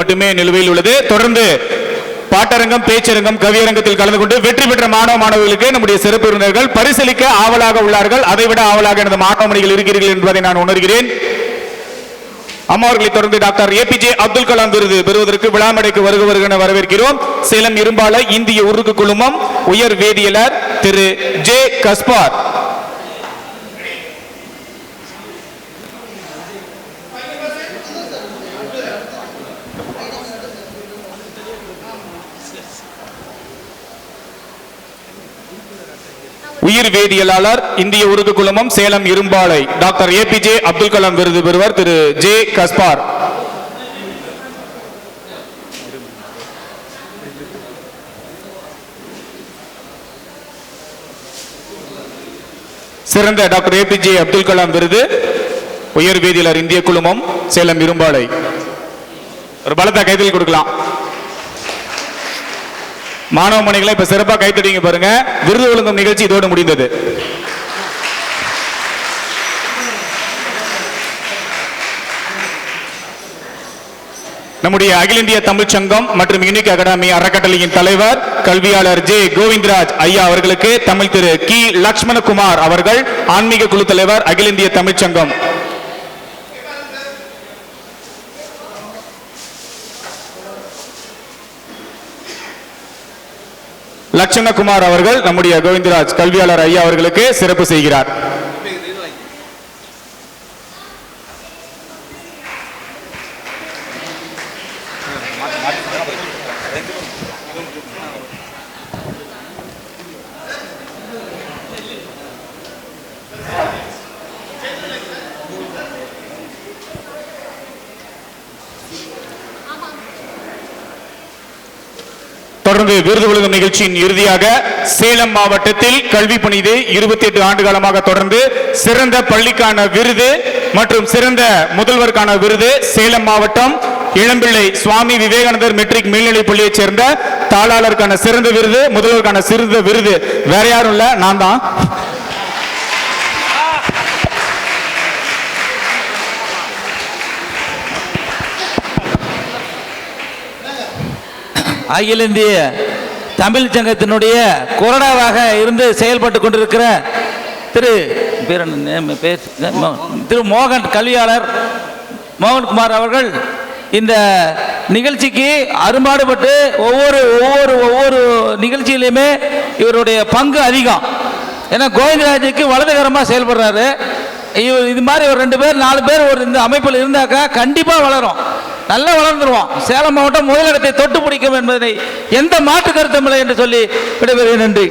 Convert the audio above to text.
மட்டுமே நிலுவையில் உள்ளது. தொடர்ந்து பாட்டரங்கம் பேச்சரங்கம் கவியரங்கத்தில் கலந்து கொண்டு வெற்றி பெற்ற மாணவ மாணவர்களுக்கு நம்முடைய சிறப்பு விருந்தினர்கள் பரிசீலிக்க ஆவலாக உள்ளார்கள். அதைவிட ஆவலாக எனது மாணவமணிகள் இருக்கிறீர்கள் என்பதை நான் உணர்கிறேன். அம்மாவர்களை தொடர்ந்து டாக்டர் ஏபிஜே அப்துல் கலாம் விருது பெறுவதற்கு விழாமடைக்கு வருக வருக என வரவேற்கிறோம். சேலம் இரும்பால இந்திய உருக்கு குழுமம் உயர் வேதியியலர் திரு ஜே கஸ்பார். உயிர் வேதியியலாளர் இந்திய உருது குழுமம் சேலம் இரும்பாலை. டாக்டர் ஏபிஜே அப்துல் கலாம் விருது பெறுவர் திரு ஜே கஸ்பார். சிறந்த doctor A P J Abdul Kalam விருது உயர் வேதியியலர் இந்திய குழுமம் சேலம் இரும்பாலை. ஒரு பலத்தை கைதல் கொடுக்கலாம். மாணவ மணிகளை இப்ப சிறப்பா கைத்தடிங்க பாருங்க. விருது ஒழுங்கும் நிகழ்ச்சி இதோடு முடிந்தது. நம்முடைய அகில இந்திய தமிழ்ச் சங்கம் மற்றும் யூனிக் அகாடமி அறக்கட்டளையின் தலைவர் கல்வியாளர் ஜே. கோவிந்தராஜ் ஐயா அவர்களுக்கு தமிழ் திரு கி. லக்ஷ்மணகுமார் அவர்கள் ஆன்மீக குழு தலைவர் அகில இந்திய தமிழ்ச் சங்கம் லட்சணகுமார் அவர்கள் நம்முடைய கோவிந்தராஜ் கல்வியாளர் ஐயா அவர்களுக்கு சிறப்பு செய்கிறார். தொடர்ந்து விருது வழங்கும் நிகழ்ச்சியின் இறுதியாக சேலம் மாவட்டத்தில் கல்வி பணிது இருபத்தி எட்டு ஆண்டு காலமாக தொடர்ந்து சிறந்த பள்ளிக்கான விருது மற்றும் சிறந்த முதல்வருக்கான விருது சேலம் மாவட்டம் இளம்பிள்ளை சுவாமி விவேகானந்தர் மெட்ரிக் மேல்நிலைப் பள்ளியைச் சேர்ந்த தாளாளருக்கான சிறந்த விருது முதல்வருக்கான சிறந்த விருது. வேற யாரும் இல்ல? நான் தான். அகில இந்திய தமிழ் சங்கத்தினுடைய கொறடாவாக இருந்து செயல்பட்டு கொண்டிருக்கிற திரு பேர் திரு மோகன் கல்வியாளர் மோகன்குமார் அவர்கள் இந்த நிகழ்ச்சிக்கு அரும்பாடுபட்டு ஒவ்வொரு ஒவ்வொரு ஒவ்வொரு நிகழ்ச்சியிலையுமே இவருடைய பங்கு அதிகம். ஏன்னா கோவிந்தராஜுக்கு வலதுகரமாக செயல்படுறாரு. இவர் இது மாதிரி ஒரு ரெண்டு பேர் நாலு பேர் ஒரு இந்த அமைப்பில் இருந்தாக்கா கண்டிப்பாக வளரும். நல்லா வளர்ந்துருவோம் சேலம் மாவட்டம் முதலிடத்தை தொட்டு பிடிக்கும் என்பதை எந்த மாற்று கருத்தும் இல்லை என்று சொல்லி விடைபெறுகிறேன் நன்றி.